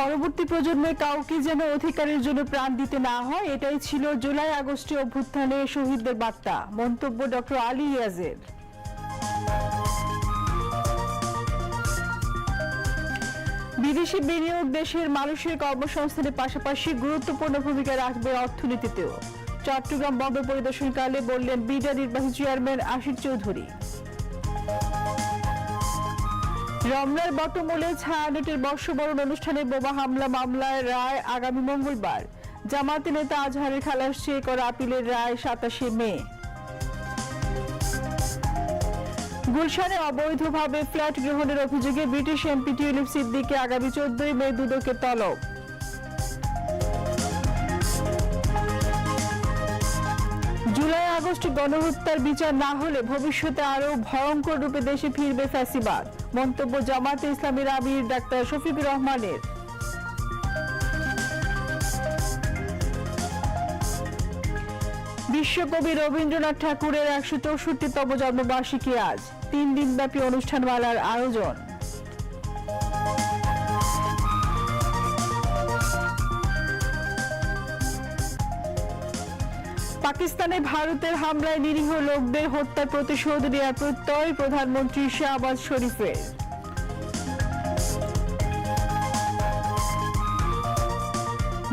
পরবর্তী প্রজন্মের কাউকে যেন অধিকারের জন্য প্রাণ দিতে না হয়, এটাই ছিল জুলাই আগস্টে অভ্যুত্থানে শহীদদের বার্তা। মন্তব্য ডক্টর আলী ইয়াজের। বিদেশি বিনিয়োগ দেশের মানুষের কর্মসংস্থানের পাশাপাশি গুরুত্বপূর্ণ ভূমিকা রাখবে অর্থনীতিতেও। চট্টগ্রাম বন্দর পরিদর্শনকালে বললেন বিডা নির্বাহী চেয়ারম্যান আশিক চৌধুরী। রমনার বটমূলে ছায়ানটের বর্ষবরণ অনুষ্ঠানে বোমা হামলা মামলায় রায় আগামী মঙ্গলবার। জামাতি নেতা আজহারের খালাস চেয়ে করা আপিলের রায় সাতাশে মে। গুলশানে অবৈধভাবে ফ্ল্যাট গ্রহণের অভিযোগে ব্রিটিশ এমপি টিউলিপ সিদ্দিকে আগামী চোদ্দই মে দুদকে তলব। জুলাই আগস্ট গণহত্যার বিচার না হলে ভবিষ্যতে আরও ভয়ঙ্কর রূপে দেশে ফিরবে ফ্যাসিবাদ। মন্তব্য জামাতে ইসলামীর আমির ডাক্তার শফিকুর রহমানের। বিশ্বকবি রবীন্দ্রনাথ ঠাকুরের একশো চৌষট্টিতম জন্মবার্ষিকী আজ। তিন দিনব্যাপী অনুষ্ঠানমালার আয়োজন। পাকিস্তানে ভারতের হামলায় নিরীহ লোকদের হত্যার প্রতিশোধ নেওয়ার প্রত্যয় প্রধানমন্ত্রী শাহবাজ শরীফের।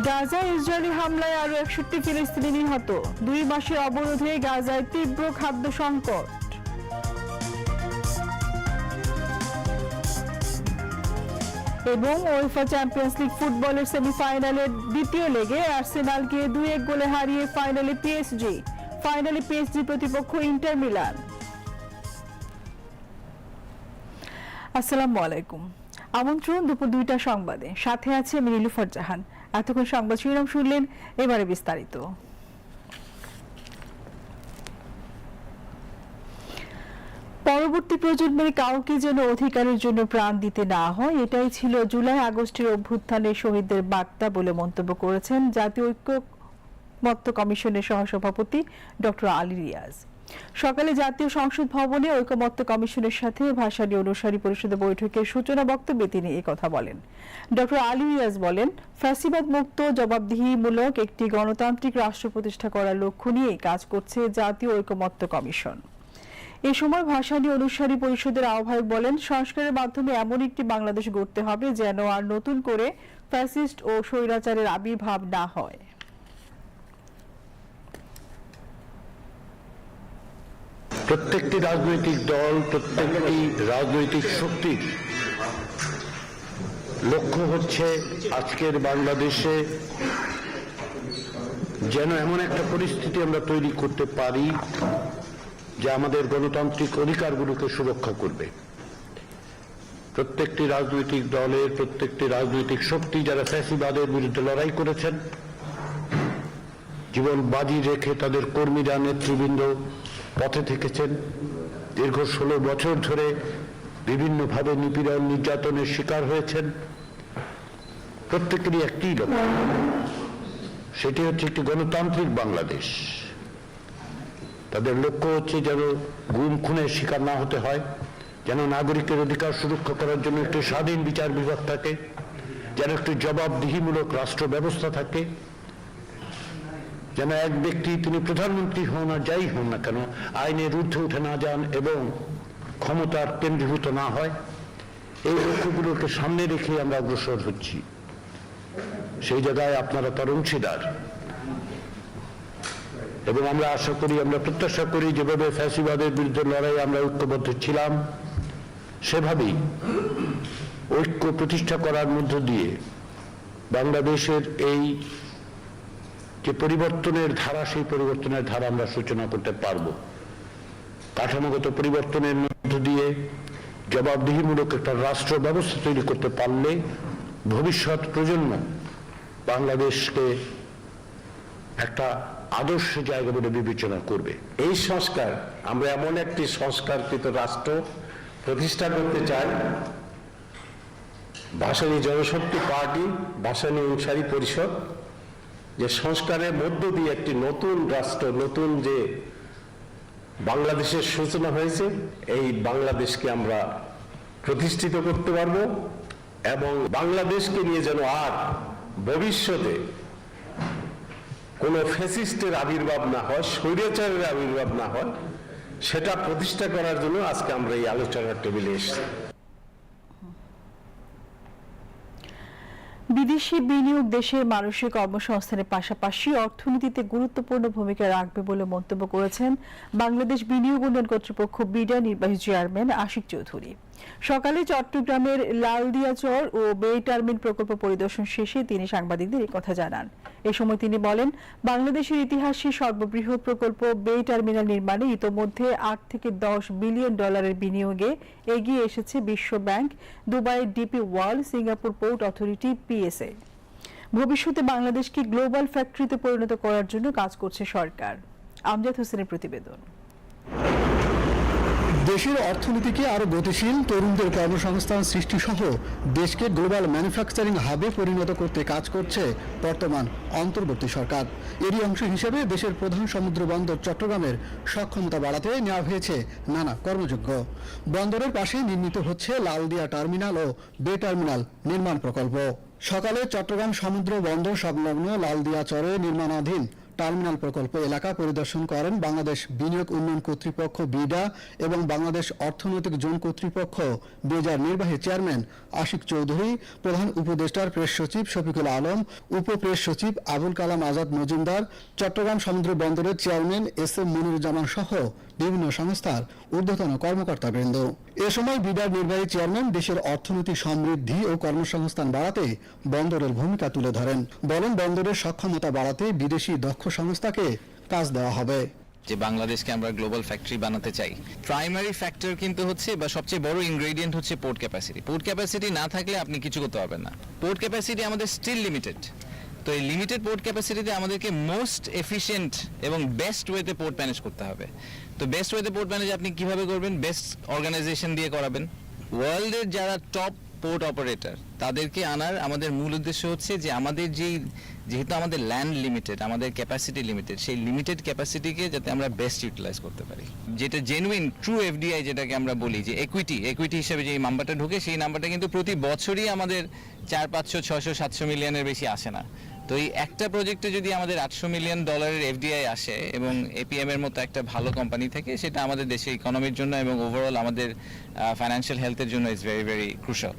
গাজায় ইসরায়েলি হামলায় আরও একষট্টি ফিলিস্তিনি নিহত। দুই মাসের অবরোধে গাজায় তীব্র খাদ্য সংকট। এবং ওয়েফা চ্যাম্পিয়ন্স লিগ ফুটবলের সেমিফাইনালের দ্বিতীয় লেগে আর্সেনালকে দুই এক গোলে হারিয়ে ফাইনালে পিএসজি ফাইনালে পিএসজি প্রতিপক্ষ ইন্টার মিলান। আসসালামু আলাইকুম। আমন্ত্রণ দুপুর দুইটা সংবাদে। সাথে আছে আমি নীলুফার জাহান এতক্ষণ সংবাদ শিরোনাম শুনলেন, এবারে বিস্তারিত। পরবর্তী প্রজন্মের কাউকে যেন অধিকারের জন্য প্রাণ দিতে না হয়, এটাই ছিল জুলাই আগস্টের অভ্যুত্থানের শহীদদের বার্তা বলে মন্তব্য করেছেন জাতীয় ঐক্য ঐক্যমত্য কমিশনের সহসভাপতি ডক্টর আলী রিয়াজ। সকালে জাতীয় সংসদ ভবনে ঐকমত্য কমিশনের সাথে ভাষানী অনুসারী পরিষদের বৈঠকের সূচনা বক্তব্যে তিনি কথা বলেন। ডক্টর আলী রিয়াজ বলেন ফ্যাসিবাদ মুক্ত, জবাবদিহিমূলক একটি গণতান্ত্রিক রাষ্ট্র প্রতিষ্ঠা করার লক্ষ্য নিয়ে কাজ করছে জাতীয় ঐকমত্য কমিশন। এ সময় ভাষানী অনুসারী পরিষদের আহ্বায়ক বলেন, সংস্কারের মাধ্যমে এমন একটি বাংলাদেশ গড়তে হবে যেন আর নতুন করে ফ্যাসিস্ট ও স্বৈরাচারের আবির্ভাব না হয়। প্রত্যেকটি রাজনৈতিক দল, প্রত্যেকটি রাজনৈতিক শক্তির লক্ষ্য হচ্ছে আজকের বাংলাদেশে যেন এমন একটা পরিস্থিতি আমরা তৈরি করতে পারি যা আমাদের গণতান্ত্রিক অধিকারগুলোকে সুরক্ষা করবে। প্রত্যেকটি রাজনৈতিক দলের, প্রত্যেকটি রাজনৈতিক শক্তি যারা ফ্যাসিবাদের বিরুদ্ধে লড়াই করেছেন, জীবন বাজি রেখে তাদের কর্মীরা, নেতৃবৃন্দ পথে থেকেছেন। দীর্ঘ ষোলো বছর ধরে বিভিন্নভাবে নিপীড়ন, নির্যাতনের শিকার হয়েছেন। প্রত্যেকেরই একটি লক্ষ্য সেটি হচ্ছে একটি গণতান্ত্রিক বাংলাদেশ। তাদের লক্ষ্য হচ্ছে যেন গুম খুনের শিকার না হতে হয়, যেন নাগরিকের অধিকার সুরক্ষা করার জন্য একটি স্বাধীন বিচার বিভাগ থাকে, যেন একটি জবাবদিহিমূলক রাষ্ট্র ব্যবস্থা থাকে, যেন এক ব্যক্তি তিনি প্রধানমন্ত্রী হন আর যাই হন না কেন আইনের ঊর্ধ্বে উঠে না যান এবং ক্ষমতার কেন্দ্রীভূত না হয়। এই লক্ষ্যগুলোকে সামনে রেখে আমরা অগ্রসর হচ্ছি। সেই জায়গায় আপনারা তার অংশীদার। এবং আমরা আশা করি, আমরা প্রত্যাশা করি যেভাবে ফ্যাসিবাদের বিরুদ্ধে লড়াই আমরা ঐক্যবদ্ধ ছিলাম, সেভাবেই ঐক্য প্রতিষ্ঠা করার মধ্য দিয়ে বাংলাদেশের এই যে পরিবর্তনের ধারা, সেই পরিবর্তনের ধারা আমরা সূচনা করতে পারব। কাঠামোগত পরিবর্তনের মধ্য দিয়ে জবাবদিহিমূলক একটা রাষ্ট্র ব্যবস্থা তৈরি করতে পারলে ভবিষ্যৎ প্রজন্ম বাংলাদেশকে একটা আদর্শ জায়গা বলে বিবেচনা করবে। এই সংস্কার, আমরা এমন একটি সংস্কারকৃত রাষ্ট্র প্রতিষ্ঠা করতে চাই। ভাসানী জনশক্তি পার্টি ভাসানী অনুসারী পরিষদ, যে সংস্কারের মধ্য দিয়ে একটি নতুন রাষ্ট্র, নতুন যে বাংলাদেশের সূচনা হয়েছে, এই বাংলাদেশকে আমরা প্রতিষ্ঠিত করতে পারব এবং বাংলাদেশকে নিয়ে যেন আর ভবিষ্যতে কোনো ফ্যাসিস্টের আবির্ভাব না হয়, স্বৈরাচারের আবির্ভাব না হয়, সেটা প্রতিষ্ঠা করার জন্য আজকে আমরা এই আলোচনার টেবিলে এসেছি। বিদেশি বিনিয়োগ দেশের মানুষের কর্মসংস্থানের পাশাপাশি অর্থনীতিতে গুরুত্বপূর্ণ ভূমিকা রাখবে বলে মন্তব্য করেছেন বাংলাদেশ বিনিয়োগ উন্নয়ন কর্তৃপক্ষ বিডা নির্বাহী চেয়ারম্যান আশিক চৌধুরী। সকালে চট্টগ্রামের লালদিয়াচর ও বে টার্মিন প্রকল্প পরিদর্শন শেষে তিনি সাংবাদিকদের এই কথা জানান। এ সময় তিনি বলেন, বাংলাদেশের ইতিহাসে সর্ববৃহৎ প্রকল্প বে টার্মিনাল নির্মাণে ইতোমধ্যে আট থেকে দশ বিলিয়ন ডলারের বিনিয়োগে এগিয়ে এসেছে বিশ্ব ব্যাংক দুবাইয়ের DP World, Singapore port authority, PSA. ভবিষ্যতে বাংলাদেশকে গ্লোবাল ফ্যাক্টরিতে পরিণত করার জন্য কাজ করছে সরকার। আমজাদ হোসেনের প্রতিবেদন। দেশের অর্থনীতিকে আরও গতিশীল, তরুণদের কর্মসংস্থান সৃষ্টি সহ দেশকে গ্লোবাল ম্যানুফ্যাকচারিং হাবে পরিণত করতে কাজ করছে বর্তমান অন্তর্বর্তী সরকার। এরই অংশ হিসেবে দেশের প্রধান সমুদ্র বন্দর চট্টগ্রামের সক্ষমতা বাড়াতে নেওয়া হয়েছে নানা কর্মযোগ্য বন্দরের পাশে নির্মিত হচ্ছে লালদিয়া টার্মিনাল ও বে টার্মিনাল নির্মাণ প্রকল্প। সকালে চট্টগ্রাম সমুদ্র বন্দর সংলগ্ন লালদিয়া চরে নির্মাণাধীন টার্মিনাল প্রকল্প এলাকা পরিদর্শন করেন বাংলাদেশ বিনিয়োগ উন্নয়ন কর্তৃপক্ষ বিডা এবং বাংলাদেশ অর্থনৈতিক জোন কর্তৃপক্ষ। বেজার নির্বাহী চেয়ারম্যান আশিক চৌধুরী, প্রধান উপদেষ্টার প্রেস সচিব শফিকুল আলম, উপ প্রেস সচিব আবুল কালাম আজাদ মজুমদার, চট্টগ্রাম সমুদ্র বন্দরের চেয়ারম্যান এস এম মনিরুজ্জামান সহ বিভিন্ন সংস্থার ঊর্ধ্বতন কর্মকর্তাবৃন্দ। এ সময় বিডার নির্বাহী চেয়ারম্যান দেশের অর্থনীতি সমৃদ্ধি ও কর্মসংস্থান বাড়াতে বন্দরের ভূমিকা তুলে ধরেন। বলেন বন্দরের সক্ষমতা বাড়াতে বিদেশি দক্ষ সংস্থাকে কাজ দেওয়া হবে। যে বাংলাদেশকে আমরা গ্লোবাল ফ্যাক্টরি বানাতে চাই, প্রাইমারি ফ্যাক্টর কিন্তু হচ্ছে বা সবচেয়ে বড় ইনগ্রেডিয়েন্ট হচ্ছে পোর্ট ক্যাপাসিটি পোর্ট ক্যাপাসিটি না থাকলে আপনি কিছু করতে পারবেন না। পোর্ট ক্যাপাসিটি আমাদের স্টিল লিমিটেড তো এই লিমিটেড পোর্ট ক্যাপাসিটিতে আমাদেরকে মোস্ট এফিশিয়েন্ট এবং বেস্ট ওয়েতে পোর্ট ম্যানেজ করতে হবে। তো বেস্ট ওয়েতে পোর্ট ম্যানেজ আপনি কীভাবে করবেন? বেস্ট অর্গানাইজেশন দিয়ে করাবেন। ওয়ার্ল্ডের যারা টপ পোর্ট অপারেটর তাদেরকে আনার আমাদের মূল উদ্দেশ্য হচ্ছে যে আমাদের যেই, যেহেতু আমাদের ল্যান্ড লিমিটেড আমাদের ক্যাপাসিটি লিমিটেড সেই লিমিটেড ক্যাপাসিটিকে যাতে আমরা বেস্ট ইউটিলাইজ করতে পারি। যেটা জেনুইন ট্রু এফডিআই যেটাকে আমরা বলি, যে একুইটি একুইটি হিসেবে যে নাম্বারটা ঢুকে, সেই নাম্বারটা কিন্তু প্রতি বছরই আমাদের চার, পাঁচশো ছশো সাতশো মিলিয়নের বেশি আসে না। তো এই একটা প্রজেক্টে যদি আমাদের আটশো মিলিয়ন ডলারের এফডিআই আসে এবং এপিএম এর মতো একটা ভালো কোম্পানি থেকে, সেটা আমাদের দেশের ইকোনমির জন্য এবং ওভারঅল আমাদের ফাইন্যান্সিয়াল হেলথের জন্য ইজ ভেরি ভেরি ক্রুশাল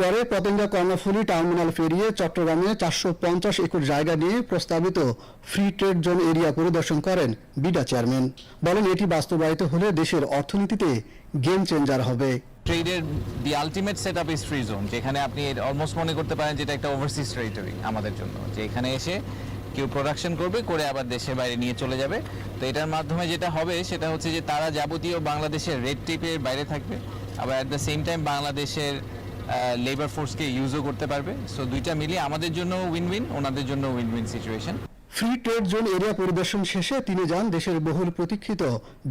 পরে পতেঙ্গা কর্ণফুলী টার্মিনাল পেরিয়ে চট্টগ্রামে চারশো পঞ্চাশ একর জায়গা নিয়ে প্রস্তাবিত ফ্রি ট্রেড জোন এরিয়া পরিদর্শন করেন বিডা চেয়ারম্যান বলেন, এটি বাস্তবায়িত হলে দেশের অর্থনীতিতে গেম চেঞ্জার হবে। ট্রেডের the ultimate set up is free zone যেখানে আপনি অলমোস্ট মনে করতে পারেন যেটা একটা ওভারসিজ টেরিটরি আমাদের জন্য, যে এখানে এসে কেউ প্রোডাকশন করবে, করে আবার দেশের বাইরে নিয়ে চলে যাবে। তো এটার মাধ্যমে যেটা হবে, সেটা হচ্ছে যে তারা যাবতীয় বাংলাদেশের রেড টেপের বাইরে থাকবে, আবার অ্যাট দ্য সেম টাইম বাংলাদেশের লেবার ফোর্সকে ইউজও করতে পারবে। সো দুইটা মিলিয়ে আমাদের জন্য উইন উইন ওনাদের জন্য win win situation free trade zone area পরিদর্শন শেষে তিনি যান দেশের বহুল প্রতীক্ষিত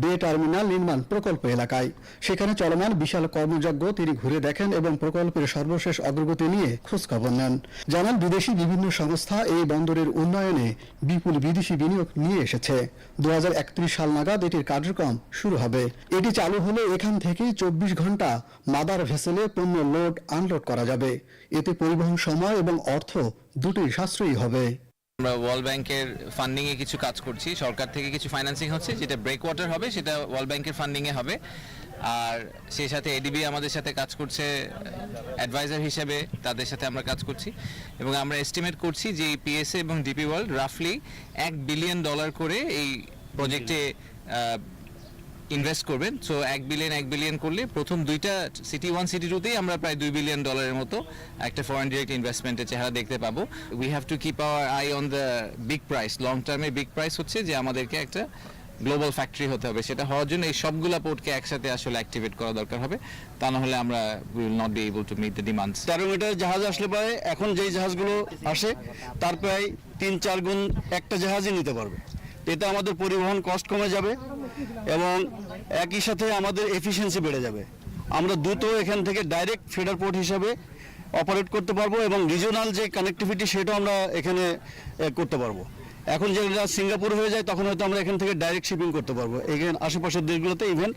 বে টার্মিনাল নির্মাণ প্রকল্প এলাকায়। সেখানে চলমান বিশাল কর্মযজ্ঞ তিনি ঘুরে দেখেন এবং প্রকল্পের সর্বশেষ অগ্রগতি নিয়ে খোঁজখবর নেন। জানান, বিদেশি বিভিন্ন সংস্থা এই বন্দরের উন্নয়নে বিপুল বিদেশি বিনিয়োগ নিয়ে এসেছে। দু হাজার একত্রিশ সাল নাগাদ এটির কার্যক্রম শুরু হবে। এটি চালু হলে এখান থেকেই চব্বিশ ঘণ্টা মাদার ভেসেলে পণ্য লোড আনলোড করা যাবে। এতে পরিবহন সময় এবং অর্থ দুটোই সাশ্রয়ী হবে। আমরা ওয়ার্ল্ড ব্যাংকের ফান্ডিং এ কিছু কাজ করছি। সরকার থেকে কিছু ফাইন্যান্সিং হচ্ছে, যেটা ব্রেক ওয়াটার হবে, সেটা ওয়ার্ল্ড ব্যাংকের ফান্ডিং এ হবে। আর সেই সাথে এডিবি আমাদের সাথে কাজ করছে অ্যাডভাইজার হিসেবে তাদের সাথে আমরা কাজ করছি। এবং আমরা এস্টিমেট করছি যে এই পিএসএ এবং ডিপি ওয়ার্ল্ড রাফলি এক বিলিয়ন ডলার করে এই প্রজেক্টে ইনভেস্ট করবেন। সো এক বিলিয়ন এক বিলিয়ন করলে প্রথম দুইটা সিটি ওয়ান সিটি টুতেই আমরা প্রায় দুই বিলিয়ন ডলারের মতো একটা ফরেন ডিরেক্ট ইনভেস্টমেন্টের চেহারা দেখতে পাবো। We have to keep our eye on the big price long টার্মে বিগ প্রাইস হচ্ছে যে আমাদেরকে একটা গ্লোবাল ফ্যাক্টরি হতে হবে। সেটা হওয়ার জন্য এই সবগুলা পোর্টকে একসাথে আসলে অ্যাক্টিভেট করা দরকার হবে। তা না হলে আমরা will not be able to meet the demands তেরো মিটার জাহাজ আসলে পরে এখন যেই জাহাজগুলো আসে, তার প্রায় তিন, চার গুণ একটা জাহাজই নিতে পারবে। এতে আমাদের পরিবহন কস্ট কমে যাবে। এবং একই সাথে আমাদের এফিসিয়েন্সি বেড়ে যাবে। আমরা দ্রুত এখান থেকে ডাইরেক্ট ফিডার পোর্ট হিসাবে অপারেট করতে পারব এবং রিজিওনাল যে কানেক্টিভিটি সেটাও আমরা এখানে করতে পারব। এখন যেটা সিঙ্গাপুর হয়ে যায়, তখন হয়তো আমরা এখান থেকে ডাইরেক্ট শিপিং করতে পারব। এখানে আশেপাশের দেশগুলোতে ইভেন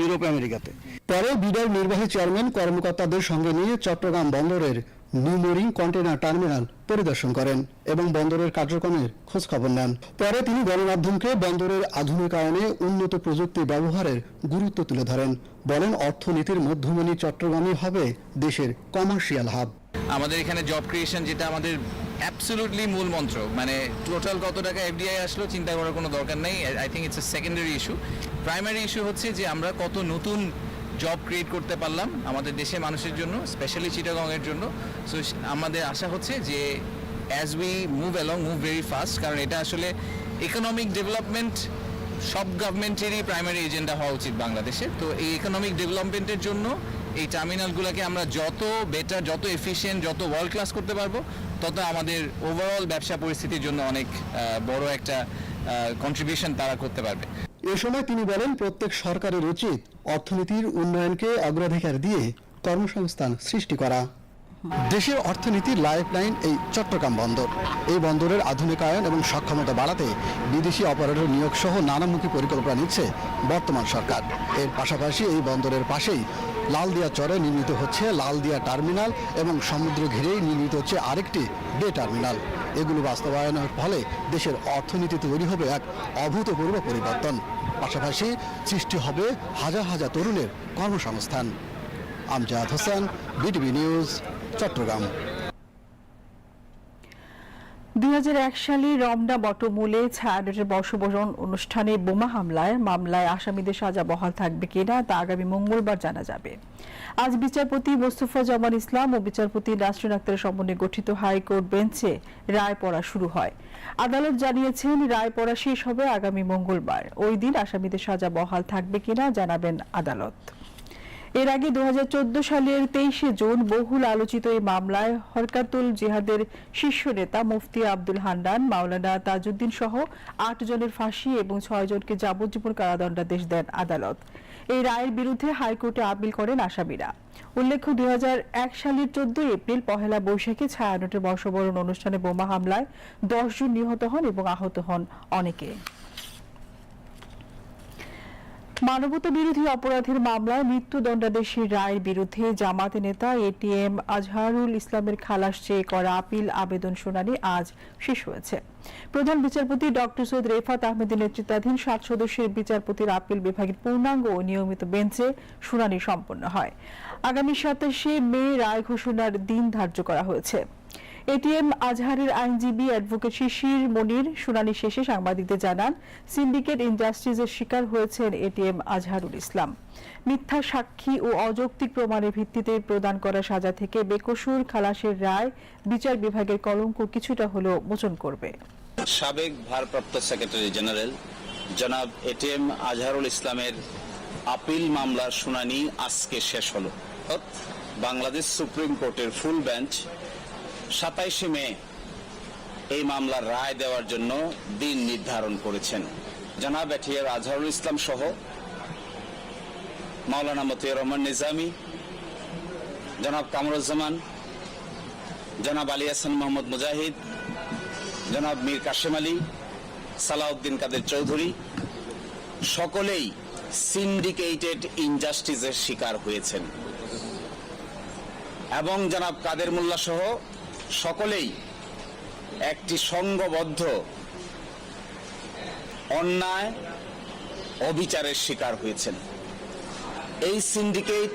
ইউরোপ, আমেরিকাতে। পরে বিডার নির্বাহী চেয়ারম্যান কর্মকর্তাদের সঙ্গে নিয়ে চট্টগ্রাম বন্দরের নিউমোরিং কন্টেনার টার্মিনাল পরিদর্শন করেন এবং বন্দরের কার্যক্রমের খোঁজ খবর নেন। পরে তিনি গণমাধ্যমকে বন্দরের আধুনিকায়নে উন্নত প্রযুক্তি ব্যবহারের গুরুত্ব তুলে ধরেন। বলেন, অর্থনীতির মধ্যমণি চট্টগ্রামই হবে দেশের কমার্শিয়াল হাব আমাদের এখানে জব ক্রিয়েশন যেটা আমাদের অ্যাবসলুটলি মূল মন্ত্র। মানে টোটাল কত টাকা এফডিআই আসলো চিন্তা করার কোনো দরকার নেই। I think it's a secondary issue primary issue হচ্ছে যে আমরা কত নতুন জব ক্রিয়েট করতে পারলাম আমাদের দেশের মানুষের জন্য স্পেশালি চিটাগংয়ের জন্য। সো আমাদের আশা হচ্ছে যে as we move along move very fast কারণ এটা আসলে ইকোনমিক ডেভেলপমেন্ট সব গভর্নমেন্টেরই প্রাইমারি এজেন্ডা হওয়া উচিত বাংলাদেশে। তো এই ইকোনমিক ডেভেলপমেন্টের জন্য এই টার্মিনালগুলোকে আমরা যত বেটার যত এফিশিয়েন্ট যত ওয়ার্ল্ড ক্লাস করতে পারব, তত আমাদের ওভারঅল ব্যবসা পরিস্থিতির জন্য অনেক বড় একটা কন্ট্রিবিউশন তারা করতে পারবে। এ সময় তিনি বলেন, প্রত্যেক সরকারের উচিত অর্থনীতির উন্নয়নকে অগ্রাধিকার দিয়ে কর্মসংস্থান সৃষ্টি করা। দেশের অর্থনীতির লাইফ লাইন এই চট্টগ্রাম বন্দর। এই বন্দরের আধুনিকায়ন এবং সক্ষমতা বাড়াতে বিদেশি অপারেটর নিয়োগ সহ নানামুখী পরিকল্পনা নিচ্ছে বর্তমান সরকার। এর পাশাপাশি এই বন্দরের পাশেই লালদিয়া চরে নির্মিত হচ্ছে লালদিয়া টার্মিনাল এবং সমুদ্র ঘিরেই নির্মিত হচ্ছে আরেকটি বে টার্মিনাল। এগুলো বাস্তবায়নের ফলে দেশের অর্থনীতি তৈরি হবে এক অভূতপূর্ব পরিবর্তন। পাশাপাশি সৃষ্টি হবে হাজার হাজার তরুণের কর্মসংস্থান। Amjad Hossain BTV news Chattogram. দুই সালে রমনা বটমূলে ছায়ানটের বর্ষবরণ অনুষ্ঠানে বোমা হামলায়, মামলায় আসামিদের সাজা বহাল থাকবে কিনা তা আগামী মঙ্গলবার জানা যাবে। আজ বিচারপতি মোস্তফা জামান ইসলাম ও বিচারপতি নাসরিন আক্তারের সমন্বয়ে গঠিত হাইকোর্ট বেঞ্চে রায় পড়া শুরু হয়। আদালত জানিয়েছেন, রায় পড়া শেষ হবে আগামী মঙ্গলবার। ওই দিন আসামিদের সাজা বহাল থাকবে কিনা জানাবেন আদালত। এর আগে দুহাজার চোদ্দ সালের তেইশে জুন বহুল আলোচিত এই মামলায় হরকাতুল জিহাদের শীর্ষ নেতা মুফতি আব্দুল হান্নান, মাওলানা তাজউদ্দিন সহ আট জনের ফাঁসি এবং ছয় জনকে যাবজ্জীবন কারাদণ্ডাদেশ দেন আদালত। এই রায়ের বিরুদ্ধে হাইকোর্টে আপিল করেন আসামিরা। উল্লেখ্য দুই হাজার এক সালের চোদ্দ এপ্রিল পহেলা বৈশাখে ছায়ানটের বর্ষবরণ অনুষ্ঠানে বোমা হামলায় দশ জন নিহত হন এবং আহত হন অনেকে। মানবতা বিরোধী অপরাধের মামলায় মৃত্যুদণ্ডাদেশের রায়ের বিরুদ্ধে জামাত নেতা এটিএম আজহারুল ইসলামের খালাস চেয়ে করা আপিল, আবেদন শুনানি আজ শেষ হয়েছে। প্রধান বিচারপতি ডক্টর সৈয়দ রেফাত আহমেদের নেতৃত্বাধীন সাত সদস্যের বিচারপতির আপিল বিভাগের পূর্ণাঙ্গ ও নিয়মিত বেঞ্চে শুনানি সম্পন্ন হয়। আগামী সাতাশে মে রায় ঘোষণার দিন ধার্য করা হয়েছে। এটিএম আজহারের আইনজীবী অ্যাডভোকেট শিশির মনির শুনানি শেষে সাংবাদিকদের জানান, সিন্ডিকেট ইন্ডাস্ট্রিজের শিকার হয়েছেন এটিএম আজহারুল ইসলাম। মিথ্যা সাক্ষী ও অযৌক্তিক প্রমাণের ভিত্তিতে প্রদান করা সাজা থেকে বেকসুর খালাসের রায় বিচার বিভাগের কলঙ্ক কিছুটা হলেও মোচন করবে। সাবেক ভারপ্রাপ্ত সেক্রেটারি জেনারেল জনাব এটিএম আজহারুল ইসলামের আপিল মামলার শুনানি আজকে শেষ হলো। বাংলাদেশ সুপ্রিম কোর্টের ফুল বেঞ্চ সাতাইশে মে এই মামলার রায় দেওয়ার জন্য দিন নির্ধারণ করেছেন। জনাব এটিএম আজহারুল ইসলাম সহ মাওলানা মতিউর রহমান নিজামী, জনাব কামরুজ্জামান, জনাব আলী হাসান মোহাম্মদ মুজাহিদ, জনাব মীর কাশেম আলী, সালাউদ্দিন কাদের চৌধুরী সকলেই সিন্ডিকেটেড ইনজাস্টিসের শিকার হয়েছেন। এবং জনাব কাদের মোল্লা সহ সকলেই একটি সংঘবদ্ধ অন্যায় অবিচারের শিকার হয়েছেন। এই সিন্ডিকেট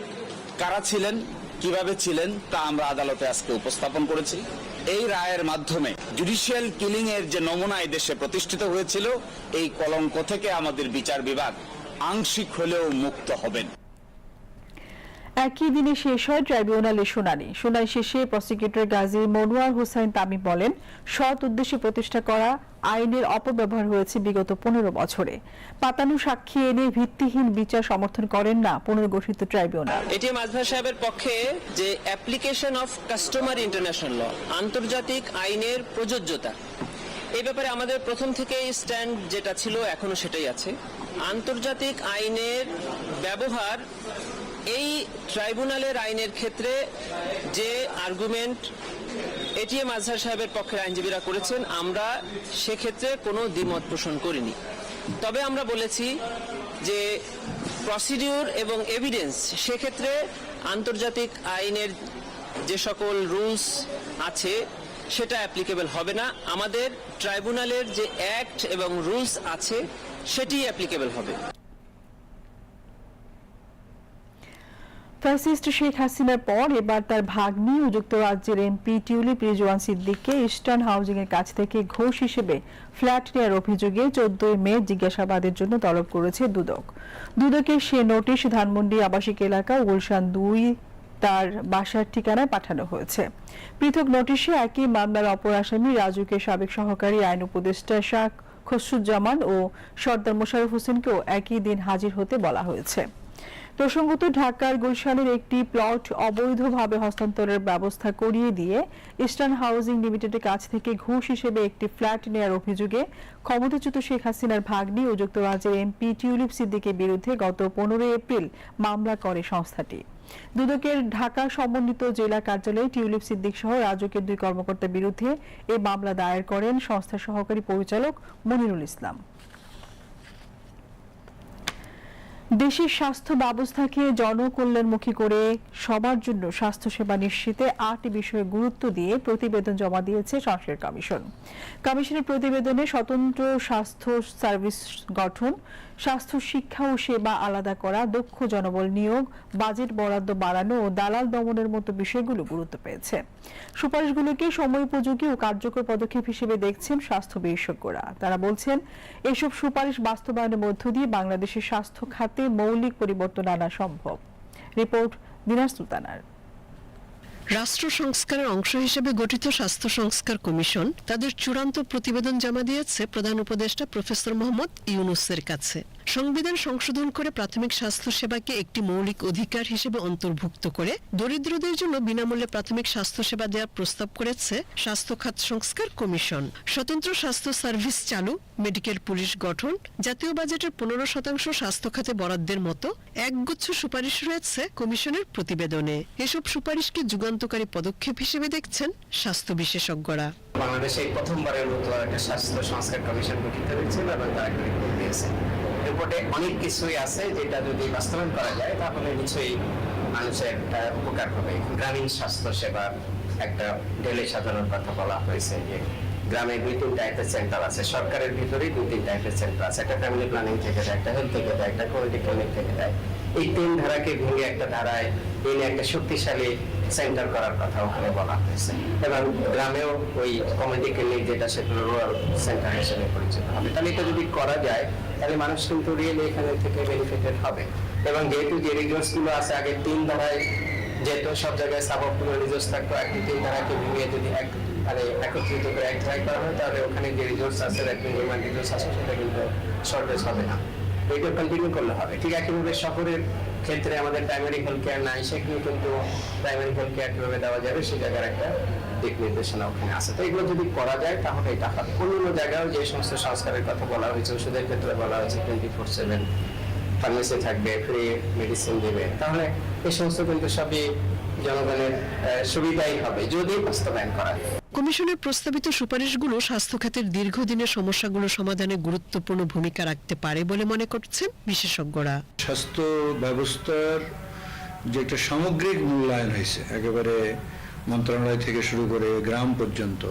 কারা ছিলেন, কীভাবে ছিলেন, তা আমরা আদালতে আজকে উপস্থাপন করেছি। এই রায়ের মাধ্যমে জুডিশিয়াল কিলিং এর যে নমুনা দেশে প্রতিষ্ঠিত হয়েছিল, এই কলঙ্ক থেকে আমাদের বিচার বিভাগ আংশিক হলেও মুক্ত হবেন। একই দিনে শেষ হয় ট্রাইব্যুনালের শুনানি। শুনানি শেষে প্রসিকিউটর গাজী মনোয়ার হোসেন তামিম বলেন, সৎ উদ্দেশ্যে প্রতিষ্ঠা করা আইনের অপব্যবহার হয়েছে বিগত পনেরো বছরে। পাতানো সাক্ষী এনে ভিত্তিহীন বিচার সমর্থন করেন না পুনর্গঠিত ট্রাইব্যুনাল। আজহার সাহেবের পক্ষে যে application of customer international law, আন্তর্জাতিক আইনের প্রযোজ্যতা। এই ব্যাপারে আমাদের প্রথম থেকেই স্ট্যান্ড যেটা ছিল এখনও সেটাই আছে। আন্তর্জাতিক আইনের ব্যবহার এই ট্রাইব্যুনালের আইনের ক্ষেত্রে যে আর্গুমেন্ট এটিএম আজহার সাহেবের পক্ষের আইনজীবীরা করেছেন, আমরা সেক্ষেত্রে কোনো দ্বিমত পোষণ করিনি। তবে আমরা বলেছি যে প্রসিডিউর এবং এভিডেন্স সেক্ষেত্রে আন্তর্জাতিক আইনের যে সকল রুলস আছে, সেটা অ্যাপ্লিকেবল হবে না। আমাদের ট্রাইব্যুনালের যে অ্যাক্ট এবং রুলস আছে সেটি অ্যাপ্লিকেবল হবে। ফ্যাসিস্ট শেখ হাসিনার পর এবার তার ভাগ্নি ও যুক্তরাজ্যের এমপি, টিউলিপ রিজওয়ান সিদ্দিককে ইস্টার্ন হাউজিং এর কাছ থেকে ঘোষ হিসেবে ফ্ল্যাট নেওয়ার অভিযোগে চোদ্দই মে জিজ্ঞাসাবাদের জন্য তলব করেছে দুদক। দুদকের সে নোটিশ ধানমন্ডি আবাসিক এলাকা গুলশান দুই তার বাসার ঠিকানায় পাঠানো হয়েছে। পৃথক নোটিশে একই মামলার অপর আসামি রাজুকের সাবেক সহকারী আইন উপদেষ্টা শাহ খসরুজ্জামান ও সর্দার মোশারফ হোসেনকেও একই দিন হাজির হতে বলা হয়েছে। প্রসঙ্গত ঢাকার গুলশানের একটি প্লট অবৈধভাবে হস্তান্তরের ব্যবস্থা করিয়ে দিয়ে ইস্টার্ন হাউজিং লিমিটেডের কাছ থেকে ঘুষ হিসেবে একটি ফ্ল্যাট নেয়ার অভিযোগে ক্ষমতাচ্যুত শেখ হাসিনার ভাগ্নি ও যুক্তরাজ্যের এমপি টিউলিপ সিদ্দিকের বিরুদ্ধে গত পনেরোই এপ্রিল মামলা করে সংস্থাটি। দুদকের ঢাকা সমন্বিত জেলা কার্যালয়ে টিউলিপ সিদ্দিক সহ রাজকের দুই কর্মকর্তার বিরুদ্ধে এই মামলা দায়ের করেন সংস্থার সহকারী পরিচালক মনিরুল ইসলাম। দেশের স্বাস্থ্য ব্যবস্থাকে জনকল্যাণমুখী করে সবার জন্য স্বাস্থ্যসেবা নিশ্চিতে আট বিষয়ে গুরুত্ব দিয়ে প্রতিবেদন জমা দিয়েছে স্বাস্থ্যের কমিশন। কমিশনের প্রতিবেদনে স্বতন্ত্র স্বাস্থ্য সার্ভিস গঠন স্বাস্থ্য, শিক্ষা ও সেবা আলাদা করা, দক্ষ জনবল নিয়োগ, বাজেট বরাদ্দ বাড়ানো ও দালাল দমনের মতো বিষয়গুলো গুরুত্ব পেয়েছে। সুপারিশগুলোকে সময়োপযোগী ও কার্যকর পদক্ষেপ হিসেবে দেখছেন স্বাস্থ্য বিশেষজ্ঞরা। তারা বলছেন, এসব সুপারিশ বাস্তবায়নের মধ্য দিয়ে বাংলাদেশের স্বাস্থ্য খাতে মৌলিক পরিবর্তন আনা সম্ভব। রিপোর্ট দিনাজ সুলতানার। রাষ্ট্র সংস্কারের অংশ হিসেবে গঠিত স্বাস্থ্য সংস্কার কমিশন তাদের চূড়ান্ত প্রতিবেদন জমা দিয়েছে প্রধান উপদেষ্টা প্রফেসর মোহাম্মদ ইউনুসের কাছে। সংবিধান সংশোধন করে প্রাথমিক স্বাস্থ্য সেবাকে একটি মৌলিক অধিকার হিসেবে অন্তর্ভুক্ত করে দরিদ্রদের জন্য বিনামূল্যে প্রাথমিক স্বাস্থ্য সেবা দেওয়ার প্রস্তাব করেছে স্বাস্থ্য খাত সংস্কার কমিশন। স্বতন্ত্র স্বাস্থ্য সার্ভিস চালু, মেডিকেল পুলিশ গঠন, জাতীয় বাজেটের পনেরো শতাংশ স্বাস্থ্য খাতে বরাদ্দের মতো একগুচ্ছ সুপারিশ রয়েছে কমিশনের প্রতিবেদনে। এসব সুপারিশকে যুগান্তকারী পদক্ষেপ হিসেবে দেখছেন স্বাস্থ্য বিশেষজ্ঞরা। বাংলাদেশে প্রথমবারের মতো একটা স্বাস্থ্য সংস্কার কমিশন গঠিত হয়েছিল এবং তারা দিয়েছে। রিপোর্টে অনেক কিছুই আছে যেটা যদি বাস্তবায়ন করা যায় তাহলে নিশ্চয়ই মানুষের আহ, উপকার হবে। গ্রামীণ স্বাস্থ্য সেবার একটা ঢেলে সাজানোর কথা বলা হয়েছে যে গ্রামে দুই একটা সেন্টার আছে সরকারের ভিতরেই দুই একটা সেন্টার আছে। একটা ফ্যামিলি প্ল্যানিং থেকে দেয় একটা হেলথ থেকে দেয় একটা কমিউনিটি ক্লিনিক থেকে দেয়। এই তিন ধারাকে ভেঙে একটা ধারায় এনে একটা শক্তিশালী সেন্টার করার কথা ওখানে বলা হয়েছে। এবং গ্রামেও ওই কমিউনিটি ক্লিনিক যেটা সেটা রুরাল সেন্টার হিসেবে পরিচিত হবে। তাহলে এটা যদি করা যায় তাহলে মানুষ কিন্তু রিয়েলি এখানে থেকে বেনিফিটেড হবে। এবং যেহেতু যে রিজোর্সগুলো আছে, আগে তিন ধারায় যেহেতু সব জায়গায় অপটিমাল রিজোর্স থাকতো একটি তিন ধারাকে ভেঙে যদি এক মানে একত্রিত করে এক করা হয়, তাহলে ওখানে যে রিজোর্স আছে নির্মাণ রিজোর্স আছে, সেটা কিন্তু শর্টেজ হবে না। এটা কন্টিনিউ করলে হবে। ঠিক একইভাবে শহরের ক্ষেত্রে আমাদের প্রাইমারি হেলথ কেয়ার নাই, সেখানে কিন্তু প্রাইমারি হেলথ কেয়ার কীভাবে দেওয়া যাবে সেই জায়গার একটা দিক নির্দেশনা ওখানে আছে। তো এগুলো যদি করা যায় তাহলে এটা হবে। অন্যান্য জায়গায়ও যে সমস্ত সংস্কারের কথা বলা হয়েছে ওষুধের ক্ষেত্রে বলা হয়েছে টোয়েন্টি ফোর সেভেন ফার্মেসি থাকবে ফ্রি মেডিসিন দেবে। তাহলে এই সমস্ত কিন্তু সবই জনগণের সুবিধাই হবে যদি বাস্তবায়ন করা যায়। কমিশনের প্রস্তাবিত সুপারিশগুলো স্বাস্থ্য খাতের দীর্ঘদিনের সমস্যাগুলো সমাধানে গুরুত্বপূর্ণ ভূমিকা রাখতে পারে বলে মনে করছেন বিশেষজ্ঞরা। স্বাস্থ্য ব্যবস্থার যে একটা সামগ্রিক মূল্যায়ন হয়েছে একেবারে মন্ত্রণালয় থেকে শুরু করে গ্রাম পর্যন্ত,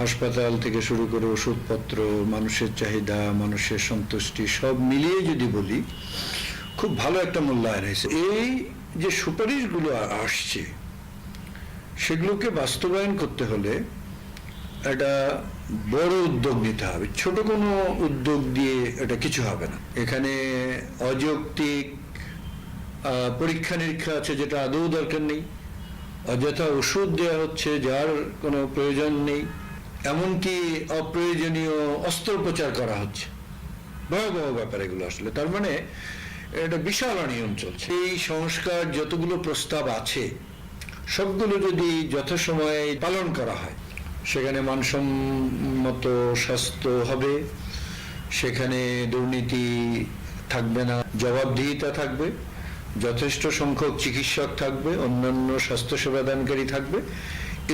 হাসপাতাল থেকে শুরু করে ওষুধপত্র, মানুষের চাহিদা, মানুষের সন্তুষ্টি, সব মিলিয়ে যদি বলি, খুব ভালো একটা মূল্যায়ন হয়েছে। এই যে সুপারিশগুলো আসছে, সেগুলোকে বাস্তবায়ন করতে হলে একটা বড় উদ্যোগ নিতে হবে। ছোট কোনো উদ্যোগ দিয়ে এটা কিছু হবে না। এখানে অযৌক্তিক পরীক্ষা নিরীক্ষা আছে যেটা আদৌ দরকার নেই। অযথা ওষুধ দেওয়া হচ্ছে, যার কোনো প্রয়োজন নেই। এমনকি অপ্রয়োজনীয় অস্ত্রোপচার করা হচ্ছে। ভয়াবহ ব্যাপার এগুলো আসলে। তার মানে এটা বিশাল অনিয়ম চলছে। এই সংস্কার যতগুলো প্রস্তাব আছে, সবগুলো যদি যথাসময়ে পালন করা হয়, সেখানে মানসম্মত স্বাস্থ্য হবে, সেখানে দুর্নীতি থাকবে না, জবাবদিহিতা থাকবে যথেষ্ট সংখ্যক চিকিৎসক থাকবে অন্যান্য স্বাস্থ্য সেবাদানকারী থাকবে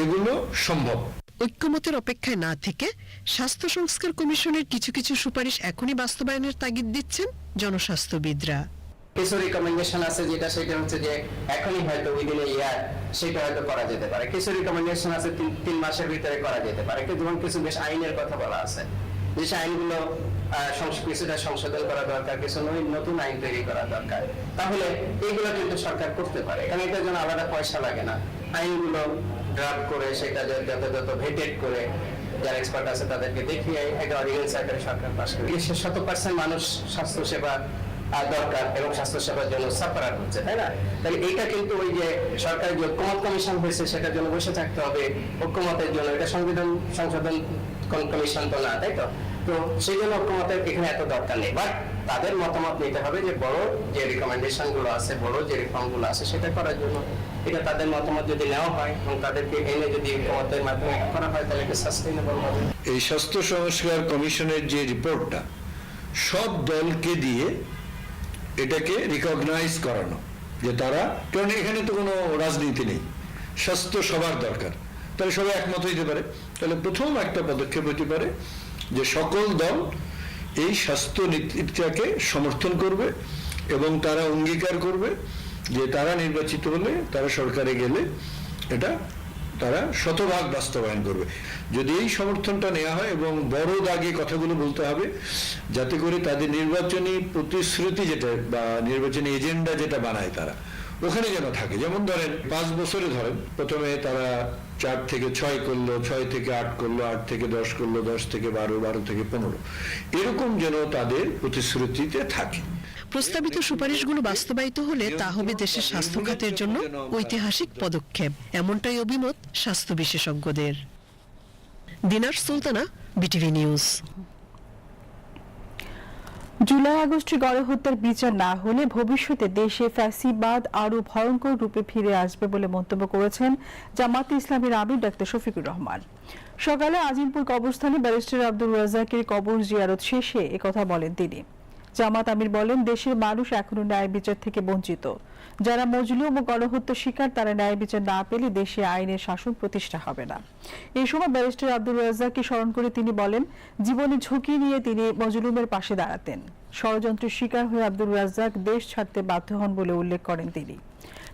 এগুলো সম্ভব। ঐক্যমতের অপেক্ষায় না থেকে স্বাস্থ্য সংস্কার কমিশনের কিছু কিছু সুপারিশ এখনই বাস্তবায়নের তাগিদ দিচ্ছেন জনস্বাস্থ্যবিদরা। কিছু রিকমেন্ডেশন আছে যেটা সেটা হচ্ছে যে এখনই হয়তো উইদিন এ ইয়ার সেটা হয়তো করা যেতে পারে। কিছু রিকমেন্ডেশন আছে তিন মাসের ভিতরে করা যেতে পারে। কিন্তু যেমন কিছু বেশ আইনের কথা বলা আছে। যে আইনগুলো কিছুটা সংশোধন করা দরকার, কিছু নতুন আইন তৈরি করা দরকার। তাহলে এইগুলো কিন্তু সরকার করতে পারে, কারণ এটার জন্য আলাদা পয়সা লাগে না। আইনগুলো ড্রাফট করে, সেটা যথাযথ ভেটেড করে, যারা এক্সপার্ট আছে তাদেরকে দেখিয়ে একটা অর্ডিনেন্স আকারে সরকার পাস করে। শত পার্সেন্ট মানুষ দরকার এবং জন্য হচ্ছে, তাই না? তাহলে এইটা কিন্তু ওই যে সরকারি যে ঐক্যমত কমিশন হয়েছে, সেটার জন্য বসে থাকতে হবে। ঐক্যমতের জন্য এটা সংবিধান সংশোধন কমিশন তো না, তাই তো? তো সেই জন্য ঐক্যমতের এখানে এত দরকার নেই। বাট তাদের মতামত নিতে হবে যে বড় যে রিকমেন্ডেশনগুলো আছে, বড় যে রিফর্মগুলো আছে, সেটা করার জন্য। এটা তাদের মতামত যদি নেওয়া হয় এবং তাদেরকে এনে যদি ঐক্যমতের মাধ্যমে করা হয়, তাহলে এটা সাস্টেইনেবল হবে। এই স্বাস্থ্য সংস্কার কমিশনের যে রিপোর্টটা সব দলকে দিয়ে এটাকে রিকগনাইজ করানো, যে তারা, কারণ এখানে তো কোনো রাজনীতি নেই, স্বাস্থ্য সবার দরকার। তাহলে সবাই একমত হইতে পারে। তাহলে প্রথম একটা পদক্ষেপ হতে পারে যে সকল দল এই স্বাস্থ্য নীতিটাকে সমর্থন করবে এবং তারা অঙ্গীকার করবে যে তারা নির্বাচিত হলে তারা সরকারে গেলে এটা তারা শতভাগ বাস্তবায়ন করবে। যদি এই সমর্থনটা নেওয়া হয় এবং বড় দাগে কথাগুলো বলতে হবে, যাতে করে তাদের নির্বাচনী প্রতিশ্রুতি যেটা বা নির্বাচনী এজেন্ডা যেটা বানায় তারা ওখানে যেন থাকে। যেমন ধরেন, পাঁচ বছরে ধরেন, প্রথমে তারা চার থেকে ছয় করল, ছয় থেকে আট করল, আট থেকে দশ করল, দশ থেকে বারো বারো থেকে পনেরো। এরকম যেন তাদের প্রতিশ্রুতিতে থাকে। প্রস্তাবিত সুপারিশগুলো বাস্তবায়িত হলে তা হবে দেশের স্বাস্থ্য খাতের জন্য ঐতিহাসিক পদক্ষেপ। এমনটাই অভিমত স্বাস্থ্য বিশেষজ্ঞদের। Dinar Sultana, BTV news. July আগস্টে গণহত্যার বিচার না হলে ভবিষ্যতে দেশে ফ্যাসিবাদ আরও ভয়ঙ্কর রূপে ফিরে আসবে বলে মন্তব্য করেছেন জামাত ইসলামের আমির ডাক্তার শফিকুর রহমান। সকালে আজিমপুর কবরস্থানে ব্যারিস্টার আব্দুল রাজাকের কবর জিয়ারত শেষে একথা বলেন তিনি। জামাত আমির বলেন, দেশের মানুষ এখনও ন্যায় বিচার থেকে বঞ্চিত। যারা মজলুম ও গণহত্যা শিকার, তারা ন্যায় বিচার না পেলে দেশে আইনের শাসন প্রতিষ্ঠা হবে না। এই সময় ব্যারিস্টার আব্দুল রাজ্জাককে স্মরণ করে তিনি বলেন জীবনে ঝুঁকি নিয়ে তিনি মজলুমের পাশে দাঁড়াতেন। ষড়যন্ত্রের শিকার হয়ে আব্দুল রাজ্জাক দেশ ছাড়তে বাধ্য হন বলে উল্লেখ করেন তিনি।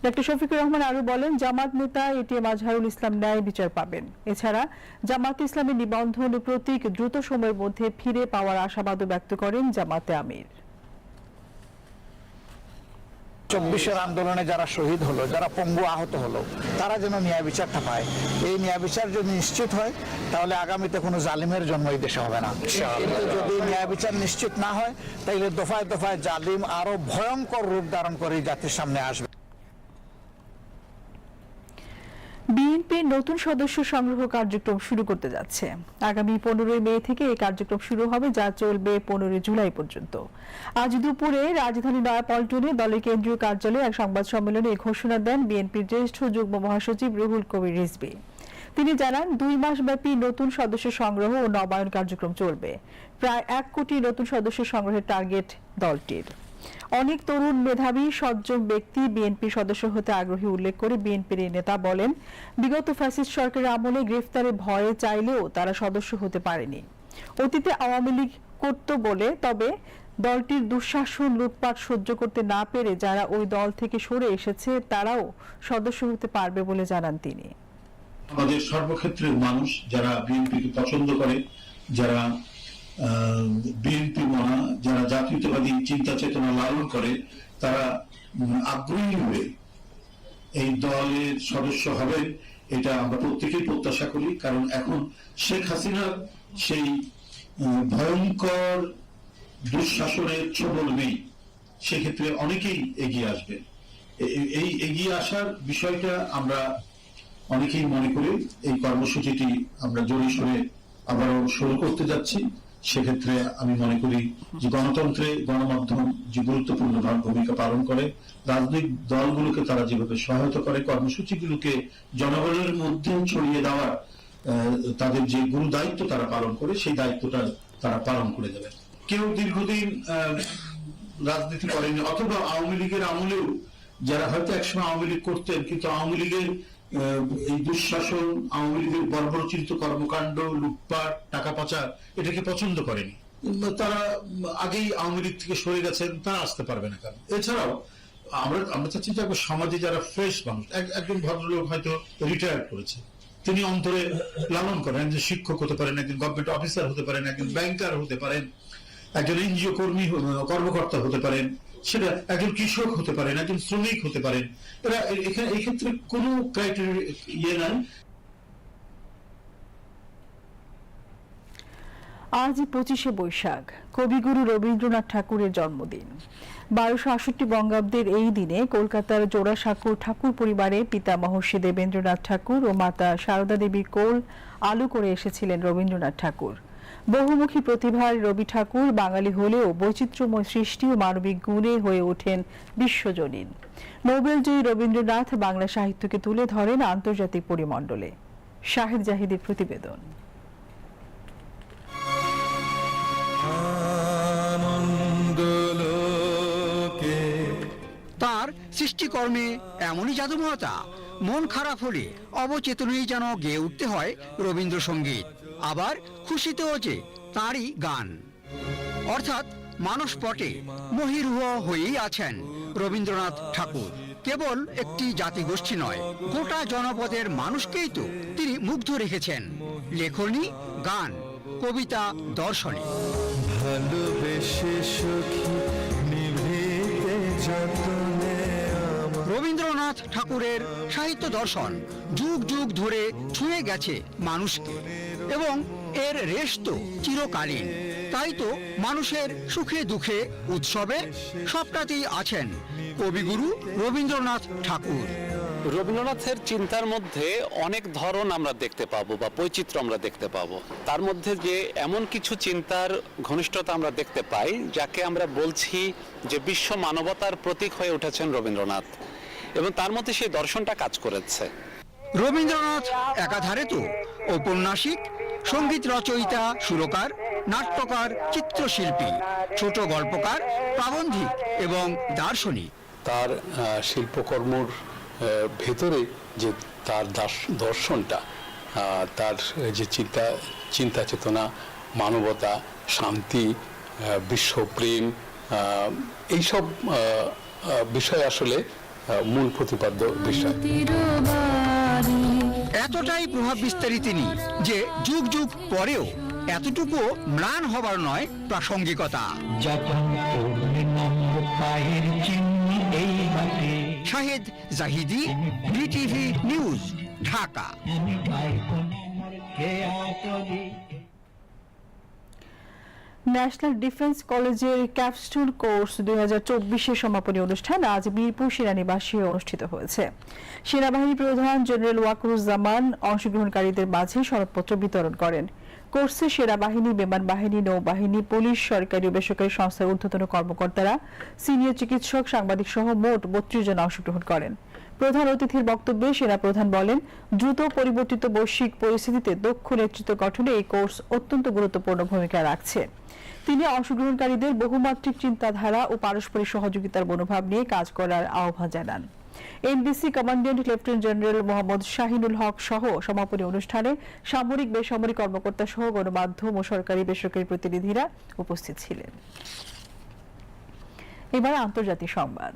ডক্টর শফিকুর রহমান আরও বলেন, জামাত নেতা এটিএম আজহারুল ইসলাম ন্যায় বিচার পাবেন। এছাড়া জামাত ইসলামের নিবন্ধন প্রতীক দ্রুত সময়ের মধ্যে ফিরে পাওয়ার আশাবাদও ব্যক্ত করেন জামাতে আমির। চব্বিশের আন্দোলনে যারা শহীদ হলো যারা পঙ্গু আহত হলো তারা যেন ন্যায় বিচারটা পায়। এই ন্যায় বিচার যদি নিশ্চিত হয় তাহলে আগামীতে কোনো জালিমের জন্ম এই দেশে হবে না। কিন্তু যদি ন্যায় বিচার নিশ্চিত না হয় তাহলে দফায় দফায় জালিম আরও ভয়ঙ্কর রূপ ধারণ করে জাতির সামনে আসবে। বিএনপির নতুন সদস্য সংগ্রহ কার্যক্রম শুরু করতে যাচ্ছে। আগামী পনেরোই মে থেকে এই কার্যক্রম শুরু হবে, যা চলবে পনেরোই জুলাই পর্যন্ত। আজ দুপুরে রাজধানী নয়াপল্টনে দলের কেন্দ্রীয় কার্যালয়ে এক সংবাদ সম্মেলনে এই ঘোষণা দেন বিএনপির জ্যেষ্ঠ যুগ্ম মহাসচিব রুহুল কবির রিজভী। তিনি জানান, দুই মাস ব্যাপী নতুন সদস্য সংগ্রহ ও নবায়ন কার্যক্রম চলবে। প্রায় এক কোটি নতুন সদস্য সংগ্রহের টার্গেট দলটির। অনেক তরুণ মেধাবী সজ্জন ব্যক্তি বিএনপি সদস্য হতে আগ্রহী উল্লেখ করে বিএনপির নেতা বলেন, বিগত ফ্যাসিস্ট সরকারের আমলে গ্রেফতারে ভয়ে চাইলেও তারা সদস্য হতে পারেনি। অতীতে আওয়ামী লীগ করত বলে, তবে দলটির দুঃশাসন লুটপাট সহ্য করতে না পেরে যারা ওই দল থেকে সরে এসেছে, তারাও সদস্য হতে পারবে বলে জানান তিনি। আমাদের সর্বক্ষেত্রের মানুষ যারা বিএনপিকে পছন্দ করে, যারা বিএনপি মনা যারা জাতীয়তাবাদী চিন্তা চেতনা লালন করে, তারা আগ্রহী হয়ে এই দলের সদস্য হবে, এটা আমরা প্রত্যেকেই প্রত্যাশা করি। কারণ এখন শেখ হাসিনার সেই ভয়ঙ্কর দুঃশাসনের ছবল নেই। সেক্ষেত্রে অনেকেই এগিয়ে আসবে। এই এগিয়ে আসার বিষয়টা আমরা অনেকেই মনে করি এই কর্মসূচিটি আমরা জোরে সোরে আবারও শুরু করতে যাচ্ছি। সেক্ষেত্রে আমি মনে করি যে গণতন্ত্রে গণমাধ্যম যে গুরুত্বপূর্ণ ভূমিকা পালন করে, রাজনৈতিক দলগুলোকে তারা যেভাবে সহায়তা করে, কর্মসূচিগুলোকে জনগণের মধ্যে ছড়িয়ে দেওয়ার তাদের যে গুরু দায়িত্ব তারা পালন করে, সেই দায়িত্বটা তারা পালন করে দেবে কেউ দীর্ঘদিন রাজনীতি করেনি অথবা আওয়ামী লীগের আমলেও যারা হয়তো একসময় আওয়ামী লীগ করতেন, কিন্তু আওয়ামী লীগের এই দুঃশাসন আওয়ামী লীগের বর্বরচিত কর্মকাণ্ড, লুটপাট, টাকা পাচার, এটাকে পছন্দ করেনি। তারা আগেই আওয়ামী লীগ থেকে সরে গেছেন, তারা আসতে পারবে না কেন? এছাড়াও, আমরা আমরা চাচ্ছি যে সমাজে যারা ফ্রেশ মানুষ একজন ভদ্রলোক হয়তো রিটায়ার করেছে। তিনি অন্তরে লালন করেন যে শিক্ষক হতে পারেন, একজন গভর্নমেন্ট অফিসার হতে পারেন, একজন ব্যাংকার হতে পারেন, একজন এনজিও কর্মী কর্মকর্তা হতে পারেন। সেটা একজন কৃষক হতে পারেন একজন শ্রমিক হতে পারেন এরা এখানে, এই ক্ষেত্রে কোনো ক্রাইটেরিয়া ইয়ে নাই। আজ পঁচিশে বৈশাখ, কবিগুরু রবীন্দ্রনাথ ঠাকুরের জন্মদিন। বারোশো আষট্টি বঙ্গাব্দের এই দিনে কলকাতার জোড়াসাঁকুর ঠাকুর পরিবারে পিতা মহর্ষি দেবেন্দ্রনাথ ঠাকুর ও মাতা সারদা দেবীর কোল আলু করে এসেছিলেন রবীন্দ্রনাথ ঠাকুর। বহুমুখী প্রতিভার রবি ঠাকুর বাঙালি হলেও বৈচিত্র্যময় সৃষ্টি ও মানবিক গুণে হয়ে ওঠেন বিশ্বজনীন। নোবেলজয়ী রবীন্দ্রনাথ বাংলা সাহিত্যকে তুলে ধরেন আন্তর্জাতিক পরিমণ্ডলে। শাহেদ জাহিদের প্রতিবেদন। তার সৃষ্টিকর্মে এমনই জাদুময়তা মন খারাপ হলে অবচেতনই যেন গেয়ে উঠতে হয় রবীন্দ্রসঙ্গীত। আবার খুশিতেও যে তাঁরই গান। অর্থাৎ মানুষ পটে মহিরুহ হয়েই আছেন রবীন্দ্রনাথ ঠাকুর। কেবল একটি জাতিগোষ্ঠী নয় গোটা জনপদের মানুষকেই তো তিনি মুগ্ধ রেখেছেন। লেখনী গান কবিতা দর্শনে। রবীন্দ্রনাথ ঠাকুরের সাহিত্য দর্শন যুগ যুগ ধরে ছুঁয়ে গেছে মানুষকে। এবং এর রেশ তো চিরকালীন। তাই তো মানুষের সুখে দুঃখে উৎসবে সবটাতেই আছেন কবিগুরু রবীন্দ্রনাথ ঠাকুর। রবীন্দ্রনাথের চিন্তার মধ্যে অনেক ধরন আমরা দেখতে পাবো বা বৈচিত্র্য আমরা দেখতে পাবো। তার মধ্যে যে এমন কিছু চিন্তার ঘনিষ্ঠতা আমরা দেখতে পাই যাকে আমরা বলছি যে বিশ্ব মানবতার প্রতীক হয়ে উঠেছেন রবীন্দ্রনাথ। এবং তার মধ্যে সেই দর্শনটা কাজ করেছে। রবীন্দ্রনাথ একাধারে তো ঔপন্যাসিক সংগীত রচয়িতা সুরকার নাট্যকার চিত্রশিল্পী ছোট গল্পকার প্রাবন্ধিক এবং দার্শনিক। তার শিল্পকর্মর ভেতরে যে তার দার্শ- দর্শনটা তার যে চিন্তা চিন্তা চেতনা মানবতা শান্তি বিশ্বপ্রেম এইসব বিষয় আসলে মূল প্রতিপাদ্য বিষয়। এতটাই প্রভাব বিস্তারী তিনি যে যুগ যুগ পরেও এতটুকু ম্লান হবার নয় প্রাসঙ্গিকতা। Shahed Zahidi BTV news Dhaka. National defence কলেজের ক্যাপস্টুন কোর্স দুই হাজার চব্বিশের সমাপনী অনুষ্ঠান আজ মিরপুর সেনানিবাসে অনুষ্ঠিত হয়েছে। সেনাবাহিনী প্রধান জেনারেল ওয়াকরুজ্জামান অংশগ্রহণকারীদের মাঝে সনদপত্র বিতরণ করেন। কোর্সে সেনাবাহিনী বিমান বাহিনী নৌবাহিনী, পুলিশ, সরকারি ও বেসরকারি সংস্থার ঊর্ধ্বতন কর্মকর্তারা, সিনিয়র চিকিৎসক, সাংবাদিক সহ মোট বত্রিশ জন অংশগ্রহণ করেন। প্রধান অতিথির বক্তব্যে সেনা প্রধান বলেন, দ্রুত পরিবর্তিত বৈশ্বিক পরিস্থিতিতে দক্ষ নেতৃত্ব গঠনে এই কোর্স অত্যন্ত গুরুত্বপূর্ণ ভূমিকা রাখছে। তিনি অংশগ্রহণকারীদের বহুমাত্রিক চিন্তাধারা ও পারস্পরিক সহযোগিতার মনোভাব নিয়ে কাজ করার আহ্বান জানান। NDC commandant lieutenant general Mohammad Shahinul Haque সহ সমাপনী অনুষ্ঠানে সামরিক, বেসামরিক কর্মকর্তা সহ গণমাধ্যম ও সরকারি বেসরকারি প্রতিনিধিরা উপস্থিত ছিলেন। এবার আন্তর্জাতিক সংবাদ।